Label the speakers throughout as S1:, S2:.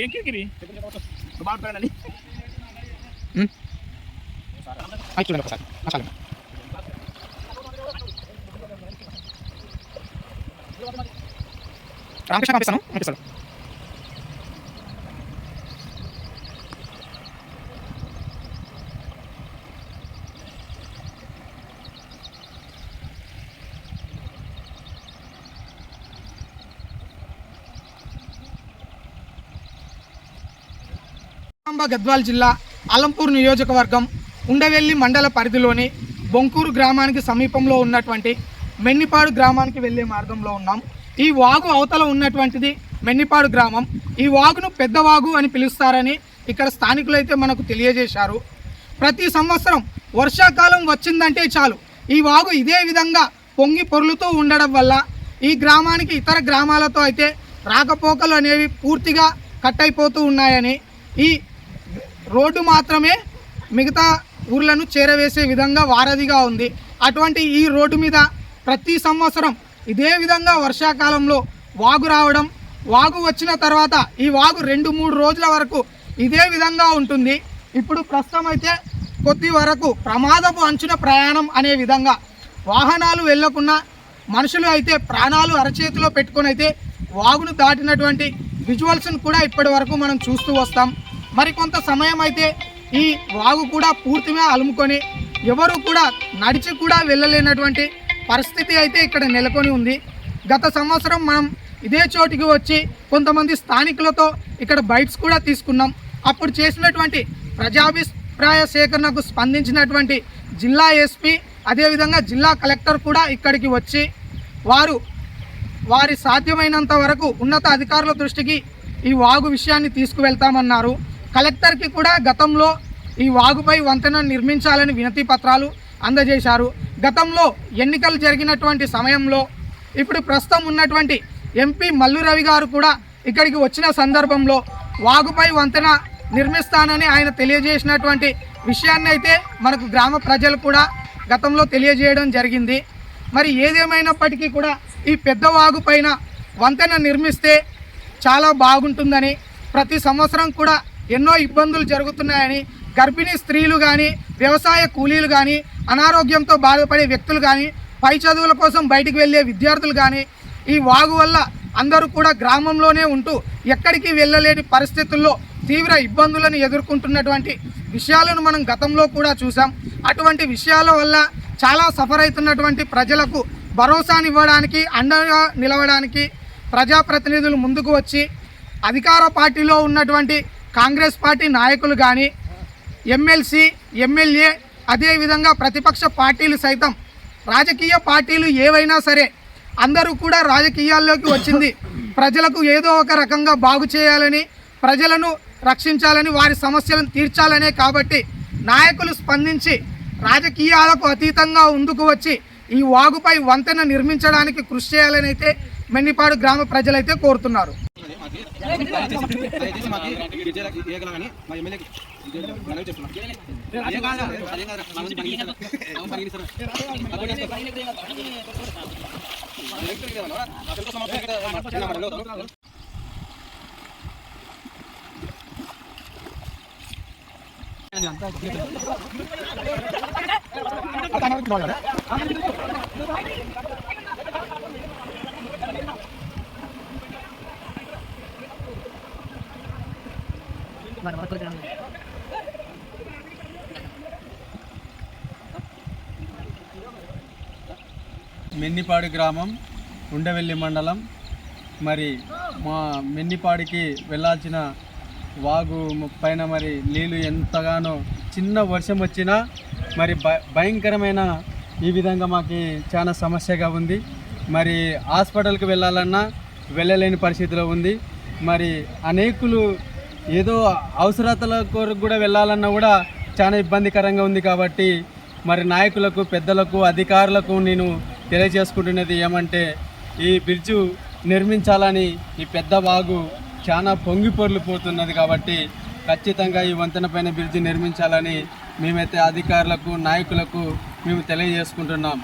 S1: ఏం కిరికిరి?
S2: అది చూడండి ఒకసారి. మసాలా రామకృష్ణ పంపిస్తాను. పంపిస్తాను.
S3: నిజామాబాద్ గద్వాల్ జిల్లా అలంపూర్ నియోజకవర్గం ఉండవెల్లి మండల పరిధిలోని బొంకూరు గ్రామానికి సమీపంలో ఉన్నటువంటి మెన్నిపాడు గ్రామానికి వెళ్ళే మార్గంలో ఉన్నాం. ఈ వాగు అవతల ఉన్నటువంటిది మెన్నిపాడు గ్రామం. ఈ వాగును పెద్ద వాగు అని పిలుస్తారని ఇక్కడ స్థానికులు అయితే మనకు తెలియజేశారు. ప్రతి సంవత్సరం వర్షాకాలం వచ్చిందంటే చాలు. ఈ వాగు ఇదే విధంగా పొంగి పొర్లుతూ ఉండడం వల్ల ఈ గ్రామానికి ఇతర గ్రామాలతో అయితే రాకపోకలు అనేవి పూర్తిగా కట్ అయిపోతూ ఉన్నాయని ఈ రోడ్డు మాత్రమే మిగతా ఊర్లను చేరవేసే విధంగా వారధిగా ఉంది. అటువంటి ఈ రోడ్డు మీద ప్రతి సంవత్సరం ఇదే విధంగా వర్షాకాలంలో వాగు రావడం వాగు వచ్చిన తర్వాత ఈ వాగు రెండు మూడు రోజుల వరకు ఇదే విధంగా ఉంటుంది. ఇప్పుడు ప్రస్తుతం అయితే కొద్ది వరకు ప్రమాదపు అంచున ప్రయాణం అనే విధంగా వాహనాలు వెళ్ళకుండా మనుషులు అయితే ప్రాణాలు అరచేతిలో పెట్టుకొని అయితే వాగును దాటినటువంటి విజువల్స్ను కూడా ఇప్పటి వరకు మనం చూస్తూ వస్తాం. మరికొంత సమయం అయితే ఈ వాగు కూడా పూర్తిగా అలుముకొని ఎవరు కూడా నడిచి కూడా వెళ్ళలేనటువంటి పరిస్థితి అయితే ఇక్కడ నెలకొని ఉంది. గత సంవత్సరం మనం ఇదే చోటికి వచ్చి కొంతమంది స్థానికులతో ఇక్కడ బైట్స్ కూడా తీసుకున్నాం. అప్పుడు చేసినటువంటి ప్రజాభిప్రాయ సేకరణకు స్పందించినటువంటి జిల్లా ఎస్పీ అదేవిధంగా జిల్లా కలెక్టర్ కూడా ఇక్కడికి వచ్చి వారు వారి సాధ్యమైనంత వరకు ఉన్నత అధికారుల దృష్టికి ఈ వాగు విషయాన్ని తీసుకువెళ్తామన్నారు. కలెక్టర్కి కూడా గతంలో ఈ వాగుపై వంతెన నిర్మించాలని వినతి పత్రాలు అందజేశారు. గతంలో ఎన్నికలు జరిగినటువంటి సమయంలో ఇప్పుడు ప్రస్తుతం ఉన్నటువంటి ఎంపీ మల్లు రవి గారు కూడా ఇక్కడికి వచ్చిన సందర్భంలో వాగుపై వంతెన నిర్మిస్తానని ఆయన తెలియజేసినటువంటి విషయాన్ని అయితే మనకు గ్రామ ప్రజలు కూడా గతంలో తెలియజేయడం జరిగింది. మరి ఏదేమైనప్పటికీ కూడా ఈ పెద్ద వాగు పైన వంతెన నిర్మిస్తే చాలా బాగుంటుందని ప్రతి సంవత్సరం కూడా ఎన్నో ఇబ్బందులు జరుగుతున్నాయని గర్భిణీ స్త్రీలు కానీ వ్యవసాయ కూలీలు కానీ అనారోగ్యంతో బాధపడే వ్యక్తులు కానీ పై చదువుల కోసం బయటికి వెళ్ళే విద్యార్థులు కానీ ఈ వాగు వల్ల అందరూ కూడా గ్రామంలోనే ఉంటూ ఎక్కడికి వెళ్ళలేని పరిస్థితుల్లో తీవ్ర ఇబ్బందులను ఎదుర్కొంటున్నటువంటి విషయాలను మనం గతంలో కూడా చూసాం అటువంటి విషయాల వల్ల చాలా సఫర్ అవుతున్నటువంటి ప్రజలకు భరోసానివ్వడానికి అండగా నిలవడానికి ప్రజాప్రతినిధులు ముందుకు వచ్చి అధికార పార్టీలో ఉన్నటువంటి కాంగ్రెస్ పార్టీ నాయకులు కానీ ఎమ్మెల్సీ ఎమ్మెల్యే అదేవిధంగా ప్రతిపక్ష పార్టీలు సైతం రాజకీయ పార్టీలు ఏవైనా సరే అందరూ కూడా రాజకీయాల్లోకి వచ్చింది. ప్రజలకు ఏదో ఒక రకంగా బాగు చేయాలని ప్రజలను రక్షించాలని వారి సమస్యలను తీర్చాలనే కాబట్టి నాయకులు స్పందించి రాజకీయాలకు అతీతంగా ముందుకు వచ్చి ఈ వాగుపై వంతెన నిర్మించడానికి కృషి చేయాలని అయితే మెన్నిపాడు గ్రామ ప్రజలైతే కోరుతున్నారు.
S4: దయచేసి మాకు విజయలకి ఇవ్వగలమని మా ఎమ్మెల్యేకి మనవి చేస్తున్నాం. అదేం కాదు, అదేం కాదు. మా నుంచి పని చేస్తారు. మా పని చేస్తారు. అదే చేస్తారు. డైరెక్టర్ కదా, ఆ తెలుగు సమస్య ఇక్కడ చిన్న మండలం అవుతారు.
S5: మెన్నిపాడు గ్రామం ఉండవెల్లి మండలం. మరి మా మెన్నిపాడికి వెళ్ళాల్సిన వాగు పైన మరి నీళ్ళు ఎంతగానో చిన్న వర్షం వచ్చినా మరి భయంకరమైన ఈ విధంగా మాకు చాలా సమస్యగా ఉంది. మరి హాస్పిటల్కి వెళ్ళాలన్నా వెళ్ళలేని పరిస్థితిలో ఉంది. మరి అనేకులు ఏదో అవసరతల కొరకు కూడా వెళ్ళాలన్నా కూడా చాలా ఇబ్బందికరంగా ఉంది కాబట్టి మరి నాయకులకు పెద్దలకు అధికారులకు నేను తెలియజేసుకుంటున్నది ఏమంటే ఈ బ్రిడ్జు నిర్మించాలని ఈ పెద్ద వాగు చాలా పొంగి పొర్లిపోతున్నది కాబట్టి ఖచ్చితంగా ఈ వంతెన పైన బ్రిడ్జి నిర్మించాలని మేమైతే అధికారులకు నాయకులకు మేము తెలియజేసుకుంటున్నాం.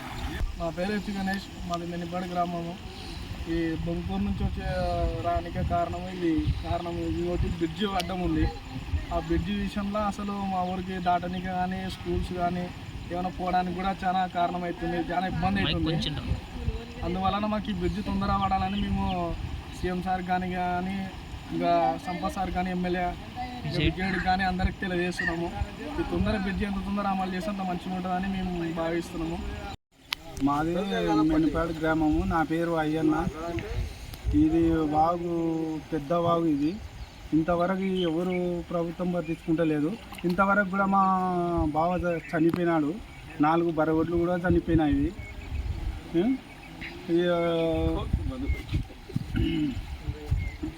S6: మా పేరు గణేష్ మాది మెన్నిపాడు గ్రామము.
S7: ఈ బొంకూరు నుంచి వచ్చే రానికే కారణం ఇది. కారణం ఇది. ఒకటి బ్రిడ్జి అడ్డం ఉంది. ఆ బ్రిడ్జి విషయంలో అసలు మా ఊరికి దాటనికి కానీ స్కూల్స్ కానీ ఏమైనా పోవడానికి కూడా చాలా కారణం అవుతుంది. చాలా ఇబ్బంది అవుతుంది. అందువలన మాకు ఈ బ్రిడ్జి తొందర పడాలని మేము సీఎం సార్ కానీ కానీ ఇంకా సంపత్ సార్ కానీ ఎమ్మెల్యే బ్రిగేడ్ కానీ అందరికి తెలియజేస్తున్నాము. ఈ తొందర బ్రిడ్జి ఎంత తొందర అమలు చేస్తే అంత మంచిగా ఉంటుందని మేము భావిస్తున్నాము.
S6: మాది మెన్నిపాడు గ్రామము. నా పేరు అయ్యన్న. ఇది వాగు పెద్ద వాగు ఇది. ఇంతవరకు ఎవరు ప్రభుత్వం పట్టించుకుంటలేదు. ఇంతవరకు కూడా మా బావ చ- చనిపోయినాడు. నాలుగు బరగొడ్లు కూడా చనిపోయినాయి ఇక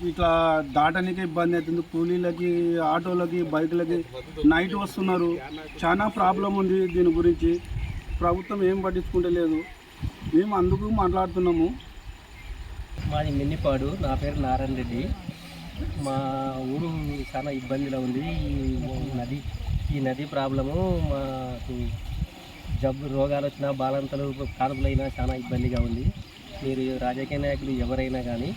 S6: ఇట్లా దాటనికి ఇబ్బంది అవుతుంది కూలీలకి ఆటోలకి బైకులకి నైట్ వస్తున్నారు. చాలా ప్రాబ్లం ఉంది దీని గురించి. ప్రభుత్వం ఏం పట్టించుకుంటలేదు మేము అందుకు మాట్లాడుతున్నాము.
S8: మాది మిన్నిపాడు. నా పేరు నారాయణ రెడ్డి. మా ఊరు చాలా ఇబ్బందిలో ఉంది. ఈ నది ఈ నది ప్రాబ్లము మాకు జబ్బు రోగాలు వచ్చినా బాలంతలు కానుకలైనా చాలా ఇబ్బందిగా ఉంది. మీరు రాజకీయ నాయకులు ఎవరైనా కానీ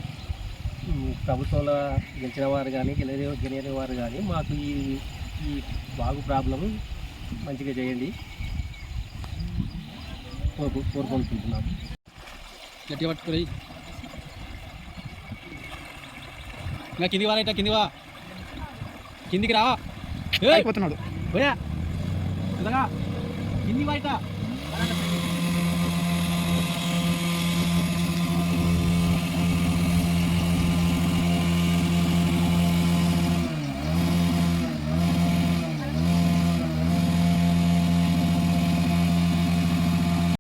S8: ప్రభుత్వంలో గెలిచిన వారు కానీ గెలిన గెలిని వారు కానీ మాకు ఈ ఈ బాగు ప్రాబ్లము మంచిగా చేయండి. కోరుకుంటున్నాము
S4: గట్టిగా పట్టుకుని ఇంకా కింది వారా ఇట్లా కింది వా కిందికి రా
S2: అయిపోతున్నాడు.
S4: పోయా. కింది వా ఇట్లా.